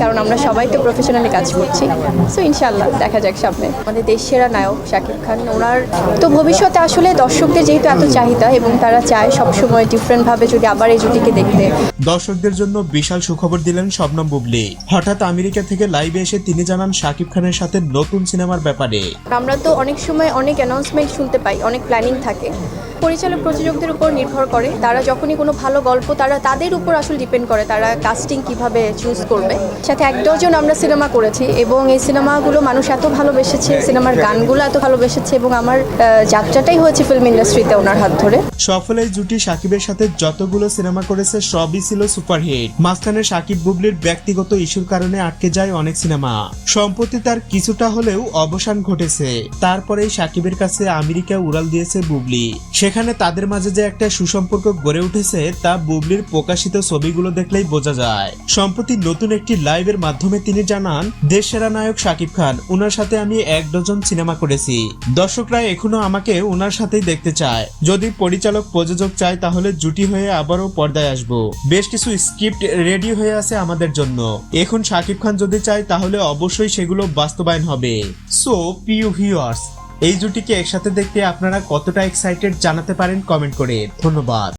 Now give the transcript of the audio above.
কারণ আমরা সবাই তো প্রফেশনালি কাজ করছি। সো ইনশাল্লাহ দেখা যাক সামনে। আমাদের দেশ সেরা নায়ক শাকিব খান ওনার তো ভবিষ্যতে আসলে দর্শকদের যেহেতু এত চাহিদা এবং তারা চায় সবসময় ডিফারেন্টভাবে যদি আবার এই জুটিকে দেখতে। দর্শকদের জন্য বিশাল সুখবর দিলেন শবনম বুবলি। হঠাৎ আমেরিকা থেকে লাইভে এসে তিনি জানান শাকিব খানের সাথে নতুন সিনেমার ব্যাপারে। আমরা তো অনেক সময় অনেক অ্যানাউন্সমেন্ট শুনতে পাই অনেক প্ল্যানিং থাকে। পরিচালক প্রযোজকদের উপর নির্ভর করে তারা যখনই কোনো ভালো গল্প তারা তাদের উপর আসলে ডিপেন্ড করে তারা কাস্টিং কীভাবে চুজ করবে। সাথে এক ডজন আমরা সিনেমা করেছি এবং এই সিনেমাগুলো মানুষ এত ভালোবেসেছে সিনেমার গানগুলো এত ভালোবেসেছে এবং আমার যাত্রাটাই হয়েছে ফিল্ম ইন্ডাস্ট্রিতে ওনার হাত ধরে। সফল এই জুটি সাকিবের সাথে যতগুলো সিনেমা করেছে সবই ছিল সুপারহিট মাঝখানে সাকিব বুবলির ব্যক্তিগত ইস্যুর কারণে আটকে যায় অনেক সিনেমা সম্প্রতি তার কিছুটা হলেও অবসান ঘটেছে। তারপরেই সাকিবের কাছে আমেরিকা উড়াল দিয়েছে বুবলি। সেখানে তাদের মাঝে যে একটা সুসম্পর্ক গড়ে উঠেছে, তা বুবলির প্রকাশিত ছবিগুলো দেখলেই বোঝা যায়। সম্প্রতি নতুন একটি লাইভের মাধ্যমে তিনি জানান দেশ সেরা নায়ক সাকিব খান ওনার সাথে আমি এক ডজন সিনেমা করেছি। দর্শকরা এখনও আমাকে ওনার সাথেই দেখতে চায়। যদি পরিচালক প্রযোজক চায়, তাহলে জুটি হয়ে আবারও পর্দায় আসব। বেশ কিছু স্ক্রিপ্ট রেডি হয়ে আছে আমাদের জন্য। এখন সাকিব খান যদি চায়, তাহলে অবশ্যই সেগুলো বাস্তবায়ন হবে। সো পিউ ভিউয়ার্স এই জুটিকে একসাথে দেখতে আপনারা কতটা এক্সাইটেড জানাতে পারেন কমেন্ট করে। ধন্যবাদ।